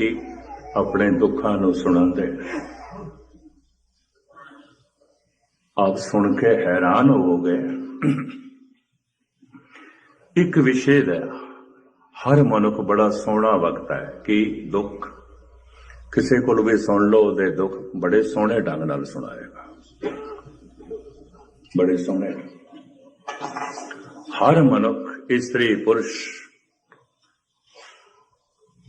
ਦੁਖੀ ਆਪਣੇ ਦੁੱਖਾਂ ਨੂੰ ਸੁਣਾਉਂਦੇ ਨੇ। ਆਪ ਸੁਣ ਕੇ ਹੈਰਾਨ ਹੋਵੋਗੇ ਇੱਕ ਵਿਸ਼ੇ ਦਾ ਹਰ ਮਨੁੱਖ ਬੜਾ ਸੋਹਣਾ ਵਕਤ ਹੈ ਕਿ ਦੁੱਖ ਕਿਸੇ ਕੋਲ ਵੀ ਸੁਣ ਲਓ ਉਹਦੇ ਦੁੱਖ ਬੜੇ ਸੋਹਣੇ ਢੰਗ ਨਾਲ ਸੁਣਾਏਗਾ। ਬੜੇ ਸੋਹਣੇ। ਹਰ ਮਨੁੱਖ ਇਸਤਰੀ ਪੁਰਸ਼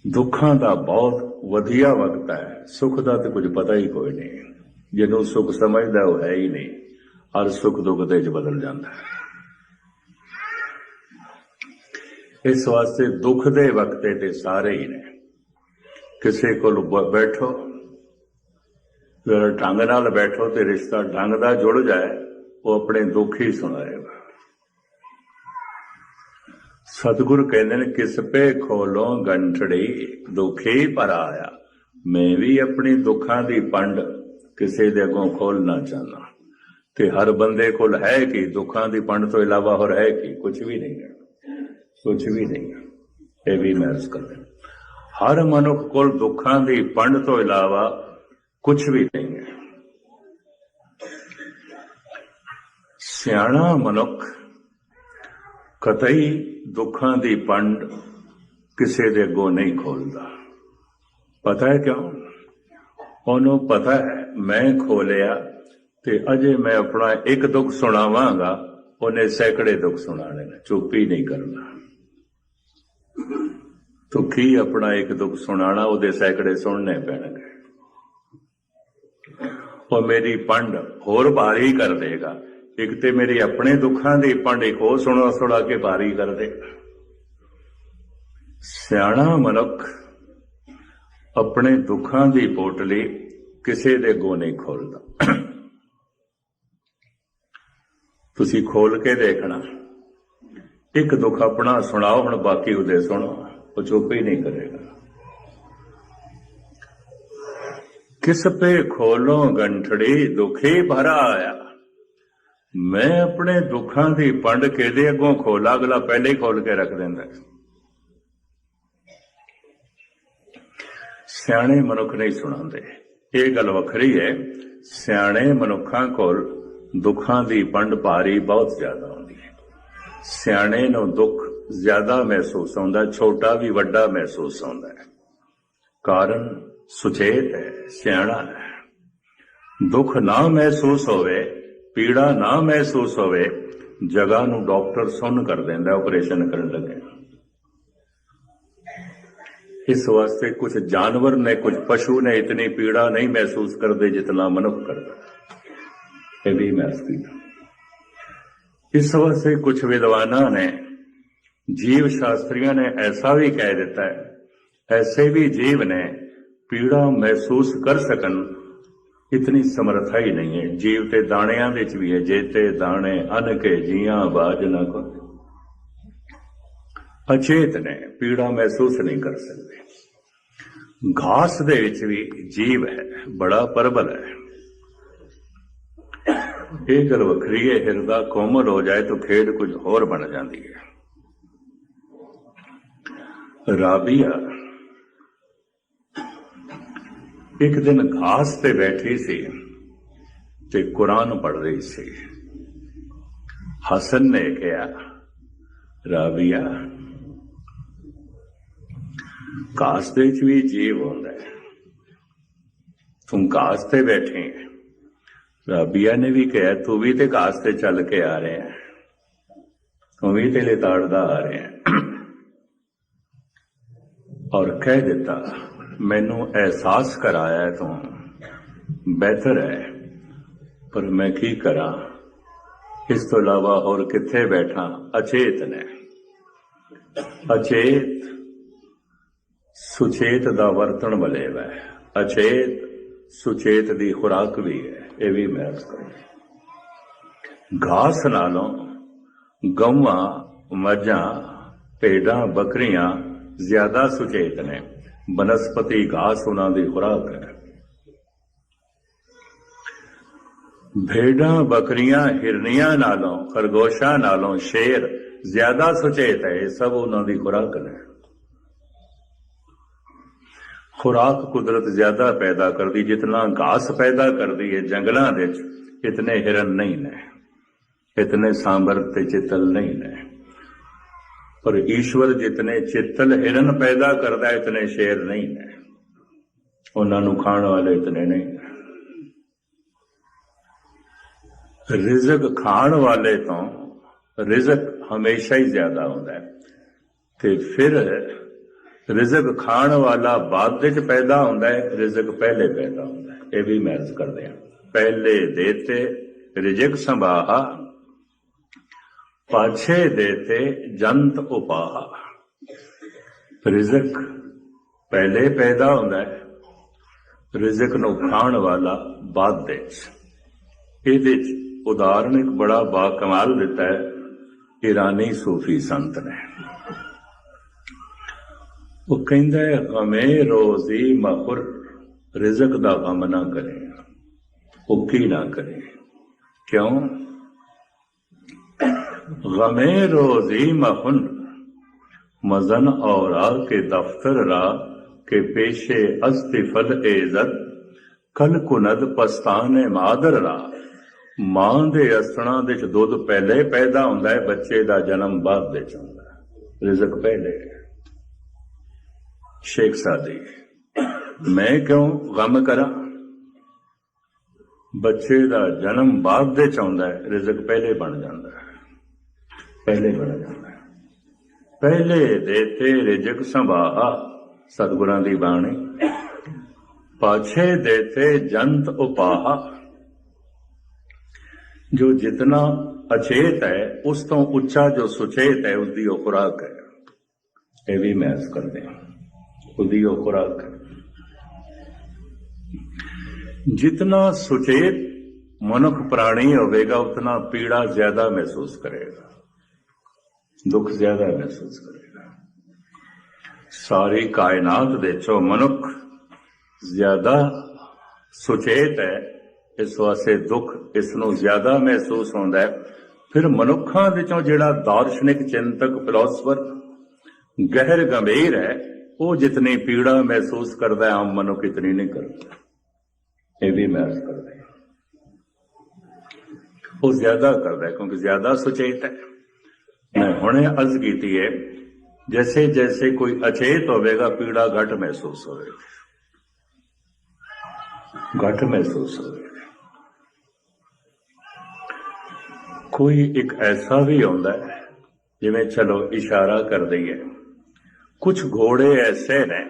ਦੁੱਖਾਂ ਦਾ ਬਹੁਤ ਵਧੀਆ ਵਕਤ ਹੈ। ਸੁੱਖ ਦਾ ਤੇ ਕੁਝ ਪਤਾ ਹੀ ਕੋਈ ਨਹੀਂ। ਜਿਹਨੂੰ ਸੁੱਖ ਸਮਝਦਾ ਉਹ ਹੈ ਹੀ ਨਹੀਂ। ਹਰ ਸੁੱਖ ਦੁੱਖ ਦੇ ਵਿੱਚ ਬਦਲ ਜਾਂਦਾ ਹੈ। ਇਸ ਵਾਸਤੇ ਦੁੱਖ ਦੇ ਵਕਤੇ ਤੇ ਸਾਰੇ ਹੀ ਨੇ। ਕਿਸੇ ਕੋਲ ਬੈਠੋ। ਫਿਰ ਢੰਗ ਨਾਲ ਬੈਠੋ ਤੇ ਰਿਸ਼ਤਾ ਢੰਗ ਦਾ ਜੁੜ ਜਾਏ, ਉਹ ਆਪਣੇ ਦੁੱਖ ਹੀ ਸੁਣਾਏ ਸਤਿਗੁਰ ਕਹਿੰਦੇ ਨੇ, ਕਿਸ ਪੇ ਖੋਲੋ ਗੰਠੜੀ, ਦੁਖੀ ਪਰ ਆਇਆ। ਮੈਂ ਵੀ ਆਪਣੀ ਦੁੱਖਾਂ ਦੀ ਪੰਡ ਕਿਸੇ ਦੇ ਅੱਗੋਂ ਖੋਲਣਾ ਚਾਹਨਾ। ਤੇ ਹਰ ਬੰਦੇ ਕੋਲ ਹੈ ਕਿ? ਦੁੱਖਾਂ ਦੀ ਪੰਡ ਤੋਂ ਇਲਾਵਾ ਹੋਰ ਹੈ ਕਿ? ਕੁਝ ਵੀ ਨਹੀਂ ਹੈ। ਕੁਝ ਵੀ ਨਹੀਂ ਹੈ। ਇਹ ਵੀ ਮਹਿਸ ਕਰਦੇ ਹਰ ਮਨੁੱਖ ਕੋਲ ਦੁੱਖਾਂ ਦੀ ਪੰਡ ਤੋਂ ਇਲਾਵਾ ਕੁਝ ਵੀ ਨਹੀਂ ਹੈ। ਸਿਆਣਾ ਮਨੁੱਖ ਕਤਈ ਦੁੱਖਾਂ ਦੀ ਪੰਡ ਕਿਸੇ ਦੇ ਅੱਗੋਂ ਨਹੀਂ ਖੋਲਦਾ। ਪਤਾ ਹੈ ਕਿਉਂ? ਉਹਨੂੰ ਪਤਾ ਹੈ, ਮੈਂ ਖੋਲਿਆ ਤੇ ਅਜੇ ਮੈਂ ਆਪਣਾ ਇੱਕ ਦੁੱਖ ਸੁਣਾਵਾਂਗਾ, ਉਹਨੇ ਸੈਂਕੜੇ ਦੁੱਖ ਸੁਣਾਣੇ ਨੇ ਚੁੱਪ ਹੀ ਨਹੀਂ ਕਰਨਾ। ਦੁਖੀ ਆਪਣਾ ਇੱਕ ਦੁੱਖ ਸੁਣਾਣਾ ਉਹਦੇ ਸੈਂਕੜੇ ਸੁਣਨੇ ਪੈਣਗੇ। ਉਹ ਮੇਰੀ ਪੰਡ ਹੋਰ ਭਾਰੀ ਕਰ ਦੇਗਾ। ਇੱਕ ਤੇ ਮੇਰੇ ਆਪਣੇ ਦੁੱਖਾਂ ਦੀ ਪੰਡ ਇੱਕ ਹੋਰ ਸੁਣਾ ਸੁਣਾ ਕੇ ਭਾਰੀ ਕਰਦੇ। ਸਿਆਣਾ ਮਨੁੱਖ ਆਪਣੇ ਦੁੱਖਾਂ ਦੀ ਪੋਟਲੀ ਕਿਸੇ ਦੇ ਅੱਗੋਂ ਨਹੀਂ ਖੋਲਦਾ। ਤੁਸੀਂ ਖੋਲ ਕੇ ਦੇਖਣਾ। ਇੱਕ ਦੁੱਖ ਆਪਣਾ ਸੁਣਾਓ, ਹੁਣ ਬਾਕੀ ਉਹਦੇ ਸੁਣੋ। ਉਹ ਚੁੱਪ ਹੀ ਨਹੀਂ ਕਰੇਗਾ। ਕਿਸ ਪੇ ਖੋਲੋ ਗੰਠੜੀ, ਦੁਖੀ ਭਰਾ ਆਇਆ। ਮੈਂ ਆਪਣੇ ਦੁੱਖਾਂ ਦੀ ਪੰਡ ਕਿਹਦੇ ਅੱਗੋਂ ਖੋਲਾ, ਅਗਲਾ ਪਹਿਲੇ ਹੀ ਖੋਲ ਕੇ ਰੱਖ ਦਿੰਦਾ। ਸਿਆਣੇ ਮਨੁੱਖ ਨਹੀਂ ਸੁਣਾਉਂਦੇ। ਇਹ ਗੱਲ ਵੱਖਰੀ ਹੈ। ਸਿਆਣੇ ਮਨੁੱਖਾਂ ਕੋਲ ਦੁੱਖਾਂ ਦੀ ਪੰਡ ਭਾਰੀ ਬਹੁਤ ਜ਼ਿਆਦਾ ਹੁੰਦੀ ਹੈ। ਸਿਆਣੇ ਨੂੰ ਦੁੱਖ ਜ਼ਿਆਦਾ ਮਹਿਸੂਸ ਹੁੰਦਾ, ਛੋਟਾ ਵੀ ਵੱਡਾ ਮਹਿਸੂਸ ਹੁੰਦਾ ਹੈ। ਕਾਰਨ ਸੁਚੇਤ ਹੈ, ਸਿਆਣਾ ਹੈ। ਦੁੱਖ ਨਾ ਮਹਿਸੂਸ ਹੋਵੇ ਪੀੜਾ ਨਾ ਮਹਿਸੂਸ ਹੋਵੇ, ਜਗ੍ਹਾ ਨੂੰ ਡਾਕਟਰ ਸੁਣ ਕਰ ਦਿੰਦਾ ਆਪਰੇਸ਼ਨ ਕਰਨ ਲੱਗੇ। ਇਸ ਵਾਸਤੇ ਕੁਝ ਜਾਨਵਰ ਨੇ ਕੁਝ ਪਸ਼ੂ ਨੇ ਇਤਨੀ ਪੀੜਾ ਨਹੀਂ ਮਹਿਸੂਸ ਕਰਦੇ ਜਿਤਨਾ ਮਨੁੱਖ ਕਰਦਾ। ਇਹ ਵੀ ਮਹਿਸੂਸ ਇਸ ਵਾਸਤੇ ਕੁਝ ਵਿਦਵਾਨਾਂ ਨੇ, ਜੀਵ ਸ਼ਾਸਤਰੀਆਂ ਨੇ ਐਸਾ ਵੀ ਕਹਿ ਦਿੱਤਾ ਹੈ, ਐਸੇ ਵੀ ਜੀਵ ਨੇ ਪੀੜਾ ਮਹਿਸੂਸ ਕਰ ਸਕਣ ਇਤਨੀ ਸਮਰੱਥਾ ਹੀ ਨਹੀਂ ਹੈ। ਜੀਵ ਤੇ ਦਾਣਿਆਂ ਵਿੱਚ ਵੀ ਹੈ। ਜੇ ਤੇ ਦਾਣੇ ਅਨ ਕੇ ਜੀਆਂ ਬਾਜ ਨਾ ਕੋ ਅਚੇਤ ਨੇ, ਪੀੜਾ ਮਹਿਸੂਸ ਨਹੀਂ ਕਰ ਸਕਦੇ। ਘਾਸ ਦੇ ਵਿੱਚ ਵੀ ਜੀਵ ਹੈ। ਬੜਾ ਪਰਬਲ ਹੈ। ਇਹ ਗੱਲ ਵੱਖਰੀ ਹੈ। ਹਿਰਦਾ ਕੋਮਲ ਹੋ ਜਾਏ ਤਾਂ ਖੇਡ ਕੁਝ ਹੋਰ ਬਣ ਜਾਂਦੀ ਹੈ। ਰਾਬੀਆ ਇੱਕ ਦਿਨ ਘਾਸ ਤੇ ਬੈਠੀ ਸੀ ਤੇ ਕੁਰਾਨ ਪੜ੍ਹ ਰਹੀ ਸੀ। ਹਸਨ ਨੇ ਕਿਹਾ ਰਾਬੀਆ ਘਾਸ ਦੇ ਵਿੱਚ ਵੀ ਜੀਵ ਹੁੰਦਾ ਹੈ। ਤੂੰ ਘਾਸ ਤੇ ਬੈਠੀ ਹੈ। ਰਾਬੀਆ ਨੇ ਵੀ ਕਿਹਾ, ਤੂੰ ਵੀ ਤੇ ਘਾਸ ਤੇ ਚੱਲ ਕੇ ਆ ਰਿਹਾ ਹੈ। ਤੂੰ ਵੀ ਤੇ ਲਤਾੜਦਾ ਆ ਰਿਹਾ ਹੈ। ਔਰ ਕਹਿ ਦਿੱਤਾ ਮੈਨੂੰ ਅਹਿਸਾਸ ਕਰਾਇਆ ਹੈ ਤੂੰ। ਬਿਹਤਰ ਹੈ। ਪਰ ਮੈਂ ਕੀ ਕਰਾਂ? ਇਸ ਤੋਂ ਇਲਾਵਾ ਹੋਰ ਕਿੱਥੇ ਬੈਠਾ? ਅਚੇਤ ਨੇ। ਅਚੇਤ। ਸੁਚੇਤ ਦਾ ਵਰਤਣ ਵਾਲੇ ਵੈ। ਅਚੇਤ, ਸੁਚੇਤ ਦੀ ਖੁਰਾਕ ਵੀ ਹੈ। ਇਹ ਵੀ ਮਹਿਸ ਕਰੋ ਘਾਸ ਨਾਲੋਂ ਗਊਆਂ, ਮੱਝਾਂ, ਭੇਡਾਂ, ਬੱਕਰੀਆਂ ਜ਼ਿਆਦਾ ਸੁਚੇਤ ਨੇ। ਬਨਸਪਤੀ ਘਾਸ ਉਹਨਾਂ ਦੀ ਖੁਰਾਕ ਹੈ। ਭੇਡਾਂ, ਬੱਕਰੀਆਂ, ਹਿਰਨੀਆਂ ਨਾਲੋਂ, ਖਰਗੋਸ਼ਾਂ ਨਾਲੋਂ ਸ਼ੇਰ ਜ਼ਿਆਦਾ ਸੁਚੇਤ ਹੈ, ਇਹ ਸਭ ਉਹਨਾਂ ਦੀ ਖੁਰਾਕ ਨੇ। ਖੁਰਾਕ ਕੁਦਰਤ ਜ਼ਿਆਦਾ ਪੈਦਾ ਕਰਦੀ, ਜਿਤਨਾ ਘਾਸ ਪੈਦਾ ਕਰਦੀ ਹੈ ਜੰਗਲਾਂ ਦੇ ਵਿੱਚ, ਇਤਨੇ ਹਿਰਨ ਨਹੀਂ ਨੇ, ਇਤਨੇ ਸਾਂਬਰ ਤੇ ਚਿੱਤਲ ਨਹੀਂ ਨੇ। ਪਰ ਈਸ਼ਵਰ ਜਿਤਨੇ ਚਿੱਤਲ ਹਿਰਨ ਪੈਦਾ ਕਰਦਾ ਹੈ, ਇਤਨੇ ਸ਼ੇਰ ਨਹੀਂ ਨੇ ਉਹਨਾਂ ਨੂੰ ਖਾਣ ਵਾਲੇ ਇਤਨੇ ਨਹੀਂ ਨੇ ਰਿਜ਼ਕ ਖਾਣ ਵਾਲੇ ਤੋਂ ਰਿਜ਼ਕ ਹਮੇਸ਼ਾ ਹੀ ਜ਼ਿਆਦਾ ਹੁੰਦਾ ਹੈ। ਤੇ ਫਿਰ ਰਿਜ਼ਕ ਖਾਣ ਵਾਲਾ ਬਾਅਦ ਵਿੱਚ ਪੈਦਾ ਹੁੰਦਾ ਹੈ ਰਿਜ਼ਕ ਪਹਿਲੇ ਪੈਦਾ ਹੁੰਦਾ ਹੈ। ਇਹ ਵੀ ਮਹਿਜ਼ ਕਰਦੇ ਆ ਪਹਿਲੇ ਦੇਤੇ ਰਿਜ਼ਕ ਸੰਭਾਹਾ ਪਾਛੇ ਦੇਤੇ ਜੰਤ ਉਪਾਹਾ। ਰਿਜ਼ਕ ਪਹਿਲੇ ਪੈਦਾ ਹੁੰਦਾ ਹੈ, ਰਿਜ਼ਕ ਨੂੰ ਖਾਣ ਵਾਲਾ ਬਾਅਦ ਦੇ ਇਹਦੇ ਚ ਉਦਾਹਰਣ ਇੱਕ ਬੜਾ ਬਾ ਕਮਾਲ ਦਿੱਤਾ ਹੈ, ਇਰਾਨੀ ਸੂਫੀ ਸੰਤ ਨੇ। ਉਹ ਕਹਿੰਦਾ ਹੈ, ਹਮੇ ਰੋਜ਼ੀ ਮਖੁਰ, ਰਿਜ਼ਕ ਦਾ ਗਮ ਨਾ ਕਰੇ ਉੱਕੀ ਨਾ ਕਰੇ। ਕਿਉਂ? ਗਮੇ ਰੋਜ਼ੀ ਮਖੁਨ ਮਜ਼ਨ ਔਰਾ ਕੇ ਦਫਤਰ ਰਾ ਕੇ ਪੇਸ਼ੇ ਅਸਤਿਫਲ ਇਜ਼ਤ ਕਲ ਕੁਨਦ ਪਸਤਾਨੇ ਮਾਦਰ ਰਾ ਮਾਂ ਦੇ ਅਸਣਾ ਦੇ ਚ ਦੁੱਧ ਪਹਿਲੇ ਪੈਦਾ ਹੁੰਦਾ ਹੈ ਬੱਚੇ ਦਾ ਜਨਮ ਬਾਅਦ ਵਿੱਚ ਹੁੰਦਾ ਹੈ ਰਿਜ਼ਕ ਪਹਿਲੇ ਸ਼ੇਖ ਸਾਦੀ ਮੈਂ ਕਿਉਂ ਗਮ ਕਰਾਂ ਬੱਚੇ ਦਾ ਜਨਮ ਬਾਅਦ ਦੇ ਚ ਆਉਂਦਾ ਹੈ ਰਿਜ਼ਕ ਪਹਿਲੇ ਬਣ ਜਾਂਦਾ ਹੈ ਪਹਿਲੇ ਬੜਾ ਜਾਂਦਾ ਪਹਿਲੇ ਦੇ ਦੇਤੇ ਰਿਜ਼ਕ ਸੰਭਾਹਾ ਸਤਿਗੁਰਾਂ ਦੀ ਬਾਣੀ। ਪਾਛੇ ਦੇਤੇ ਜੰਤ ਉਪਾਹਾ। ਜੋ ਜਿਤਨਾ ਅਚੇਤ ਹੈ, ਉਸ ਤੋਂ ਉੱਚਾ ਜੋ ਸੁਚੇਤ ਹੈ ਉਸ ਦੀ ਉਹ ਖੁਰਾਕ ਹੈ। ਇਹ ਵੀ ਮਹਿਸ ਕਰਦੇ ਹਾਂ। ਉਹਦੀ ਉਹ ਖੁਰਾਕ ਹੈ। ਜਿਤਨਾ ਸੁਚੇਤ ਮਨੁੱਖ ਪ੍ਰਾਣੀ ਹੋਵੇਗਾ, ਉਤਨਾ ਪੀੜਾ ਜ਼ਿਆਦਾ ਮਹਿਸੂਸ ਕਰੇਗਾ। ਦੁੱਖ ਜ਼ਿਆਦਾ ਮਹਿਸੂਸ ਕਰੇਗਾ। ਸਾਰੀ ਕਾਇਨਾਤ ਦੇ ਚੋਂ ਮਨੁੱਖ ਜ਼ਿਆਦਾ ਸੁਚੇਤ ਹੈ, ਇਸ ਵਾਸਤੇ ਦੁੱਖ ਇਸ ਨੂੰ ਜ਼ਿਆਦਾ ਮਹਿਸੂਸ ਹੁੰਦਾ ਹੈ। ਫਿਰ ਮਨੁੱਖਾਂ ਵਿੱਚੋਂ ਜਿਹੜਾ ਦਾਰਸ਼ਨਿਕ ਚਿੰਤਕ ਫਿਲਾਸਫਰ ਗਹਿਰ ਗੰਭੀਰ ਹੈ, ਉਹ ਜਿਤਨੀ ਪੀੜਾ ਮਹਿਸੂਸ ਕਰਦਾ ਹੈ, ਆਮ ਮਨੁੱਖ ਇਤਨੀ ਨਹੀਂ ਕਰਦਾ। ਇਹ ਵੀ ਮਹਿਸੂਸ ਕਰਦਾ ਉਹ ਜ਼ਿਆਦਾ ਕਰਦਾ ਕਿਉਂਕਿ ਜ਼ਿਆਦਾ ਸੁਚੇਤ ਹੈ। ਮੈਂ ਹੁਣੇ ਅਰਜ਼ ਕੀਤੀ ਹੈ, ਜੈਸੇ ਜੈਸੇ ਕੋਈ ਅਚੇਤ ਹੋਵੇਗਾ, ਪੀੜਾ ਘਟ ਮਹਿਸੂਸ ਹੋਵੇਗੀ। ਘਟ ਮਹਿਸੂਸ ਹੋਵੇਗਾ। ਕੋਈ ਇੱਕ ਐਸਾ ਵੀ ਆਉਂਦਾ ਹੈ, ਜਿਵੇਂ ਚਲੋ ਇਸ਼ਾਰਾ ਕਰ ਦਈਏ ਕੁਝ ਘੋੜੇ ਐਸੇ ਨੇ,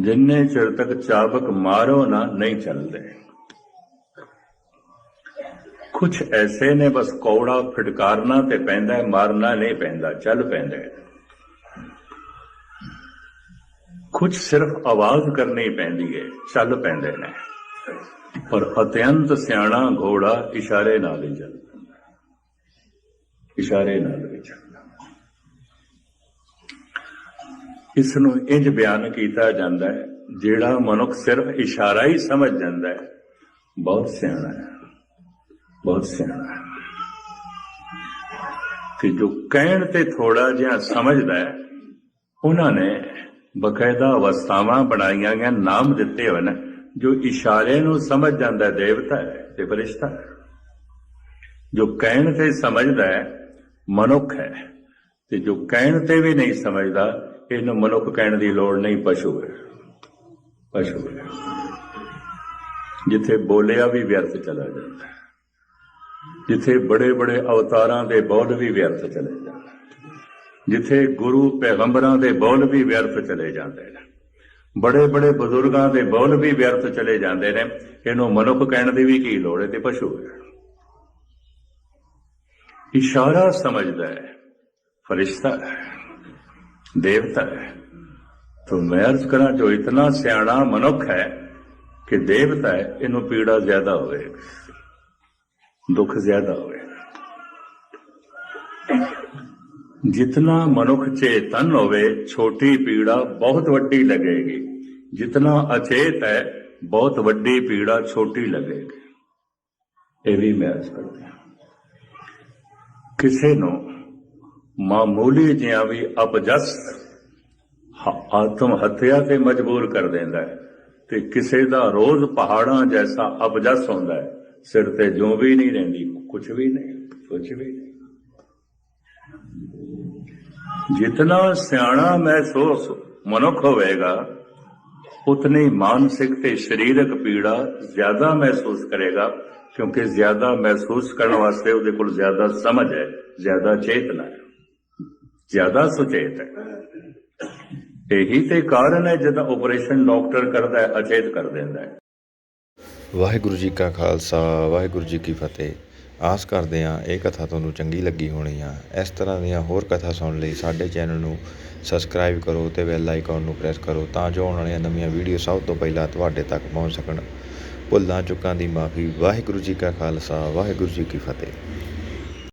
ਜਿੰਨੇ ਚਿਰ ਤੱਕ ਚਾਬਕ ਮਾਰੋ ਨਾ, ਨਹੀਂ ਚੱਲਦੇ। ਕੁਝ ਐਸੇ ਨੇ ਬਸ ਕੌੜਾ ਫਟਕਾਰਨਾ ਤੇ ਪੈਂਦਾ ਮਾਰਨਾ ਨਹੀਂ ਪੈਂਦਾ, ਚੱਲ ਪੈਂਦਾ ਹੈ। ਕੁਝ ਸਿਰਫ ਆਵਾਜ਼ ਕਰਨੀ ਪੈਂਦੀ ਹੈ, ਚੱਲ ਪੈਂਦੇ ਨੇ। ਪਰ ਅਤਿਅੰਤ ਸਿਆਣਾ ਘੋੜਾ ਇਸ਼ਾਰੇ ਨਾਲ ਹੀ ਚੱਲਦਾ ਇਸ਼ਾਰੇ ਨਾਲ ਹੀ ਚੱਲਦਾ ਇਸ ਨੂੰ ਇੰਜ ਬਿਆਨ ਕੀਤਾ ਜਾਂਦਾ ਹੈ, ਜਿਹੜਾ ਮਨੁੱਖ ਸਿਰਫ ਇਸ਼ਾਰਾ ਹੀ ਸਮਝ ਜਾਂਦਾ ਹੈ, ਬਹੁਤ ਸਿਆਣਾ ਹੈ। ਬਹੁਤ ਸਿਆਣਾ ਹੈ ਕਿ ਜੋ ਕਹਿਣ ਤੇ ਥੋੜਾ ਜਿਹਾ ਸਮਝਦਾ ਹੈ, ਉਹਨਾਂ ਨੇ ਬਕਾਇਦਾ ਅਵਸਥਾਵਾਂ ਬਣਾਈਆਂ ਗਈਆਂ, ਨਾਮ ਦਿੱਤੇ ਹੋਏ ਨੇ, ਜੋ ਇਸ਼ਾਰੇ ਨੂੰ ਸਮਝ ਜਾਂਦਾ ਦੇਵਤਾ ਹੈ ਤੇ ਫਰਿਸ਼ਤਾ ਜੋ ਕਹਿਣ ਤੇ ਸਮਝਦਾ ਹੈ, ਮਨੁੱਖ ਹੈ ਤੇ ਜੋ ਕਹਿਣ ਤੇ ਵੀ ਨਹੀਂ ਸਮਝਦਾ, ਇਹਨੂੰ ਮਨੁੱਖ ਕਹਿਣ ਦੀ ਲੋੜ ਨਹੀਂ, ਪਸ਼ੂ ਹੈ। ਪਸ਼ੂ ਹੈ। ਜਿੱਥੇ ਬੋਲਿਆ ਵੀ ਵਿਅਰਥ ਚਲਾ ਜਾਂਦਾ ਜਿੱਥੇ ਬੜੇ ਬੜੇ ਅਵਤਾਰਾਂ ਦੇ ਬੋਲ ਵੀ ਵਿਅਰਥ ਚਲੇ ਜਾਂਦੇ ਜਿੱਥੇ ਗੁਰੂ ਪੈਗੰਬਰਾਂ ਦੇ ਬੋਲ ਵੀ ਵਿਅਰਥ ਚਲੇ ਜਾਂਦੇ ਨੇ ਬੜੇ ਬੜੇ ਬਜ਼ੁਰਗਾਂ ਦੇ ਬੋਲ ਵੀ ਵਿਅਰਥ ਚਲੇ ਜਾਂਦੇ ਨੇ ਇਹਨੂੰ ਮਨੁੱਖ ਕਹਿਣ ਦੀ ਵੀ ਕੀ ਲੋੜ ਹੈ ਤੇ ਪਸ਼ੂ ਹੈ ਇਸ਼ਾਰਾ ਸਮਝਦਾ ਹੈ ਫਰਿਸ਼ਤਾ ਹੈ ਦੇਵਤਾ ਹੈ तो मैं अर्ज करा जो इतना सियाणा मनुख है कि देवता है इन्हों पीड़ा ज्यादा होएगी ਦੁੱਖ ਜ਼ਿਆਦਾ ਹੋਵੇ। ਜਿਤਨਾ ਮਨੁੱਖ ਚੇਤਨ ਹੋਵੇ, ਛੋਟੀ ਪੀੜਾ ਬਹੁਤ ਵੱਡੀ ਲੱਗੇਗੀ। ਜਿਤਨਾ ਅਚੇਤ ਹੈ, ਬਹੁਤ ਵੱਡੀ ਪੀੜਾ ਛੋਟੀ ਲੱਗੇਗੀ। ਇਹ ਵੀ ਮੈਂ ਅਰਜ਼ ਕਰਦਾ ਕਿਸੇ ਨੂੰ ਮਾਮੂਲੀ ਜਿਹਾ ਵੀ ਅਪਜਸ ਆਤਮ ਹੱਤਿਆ ਤੇ ਮਜਬੂਰ ਕਰ ਦਿੰਦਾ ਹੈ ਤੇ ਕਿਸੇ ਦਾ ਰੋਜ਼ ਪਹਾੜਾਂ ਜੈਸਾ ਅਪਜਸ ਹੁੰਦਾ ਹੈ ਸਿਰ ਤੇ ਜੋ ਵੀ ਨਹੀਂ ਰਹਿੰਦੀ ਕੁਝ ਵੀ ਨਹੀਂ ਕੁਝ ਵੀ ਨਹੀਂ। ਜਿਤਨਾ ਸਿਆਣਾ ਮਹਿਸੂਸ ਮਨੁੱਖ ਹੋਵੇਗਾ, ਉਤਨੀ ਮਾਨਸਿਕ ਤੇ ਸਰੀਰਕ ਪੀੜਾ ਜ਼ਿਆਦਾ ਮਹਿਸੂਸ ਕਰੇਗਾ, ਕਿਉਂਕਿ ਜ਼ਿਆਦਾ ਮਹਿਸੂਸ ਕਰਨ ਵਾਸਤੇ ਉਹਦੇ ਕੋਲ ਜ਼ਿਆਦਾ ਸਮਝ ਹੈ, ਜ਼ਿਆਦਾ ਚੇਤਨਾ ਹੈ, ਜ਼ਿਆਦਾ ਸੁਚੇਤ ਹੈ। ਇਹੀ ਤੇ ਕਾਰਨ ਹੈ ਜਦੋਂ ਆਪਰੇਸ਼ਨ ਡਾਕਟਰ ਕਰਦਾ ਹੈ, ਅਚੇਤ ਕਰ ਦਿੰਦਾ ਹੈ। ਵਾਹਿਗੁਰੂ ਜੀ ਕਾ ਖਾਲਸਾ, ਵਾਹਿਗੁਰੂ ਜੀ ਕੀ ਫਤਿਹ। ਆਸ ਕਰਦੇ ਹਾਂ ਇਹ ਕਥਾ ਤੁਹਾਨੂੰ ਚੰਗੀ ਲੱਗੀ ਹੋਣੀ ਆ ਇਸ ਤਰ੍ਹਾਂ ਦੀਆਂ ਹੋਰ ਕਥਾ ਸੁਣਨ ਲਈ ਸਾਡੇ ਚੈਨਲ ਨੂੰ ਸਬਸਕ੍ਰਾਈਬ ਕਰੋ ਤੇ ਬੈਲ ਆਈਕਨ ਨੂੰ ਪ੍ਰੈਸ ਕਰੋ ਤਾਂ ਜੋ ਆਉਣ ਵਾਲੀਆਂ ਨਵੀਆਂ ਵੀਡੀਓ ਸਭ ਤੋਂ ਪਹਿਲਾਂ ਤੁਹਾਡੇ ਤੱਕ ਪਹੁੰਚ ਸਕਣ। ਭੁੱਲਾਂ ਚੁੱਕਾਂ ਦੀ ਮਾਫੀ ਵਾਹਿਗੁਰੂ ਜੀ ਕਾ ਖਾਲਸਾ, ਵਾਹਿਗੁਰੂ ਜੀ ਕੀ ਫਤਿਹ।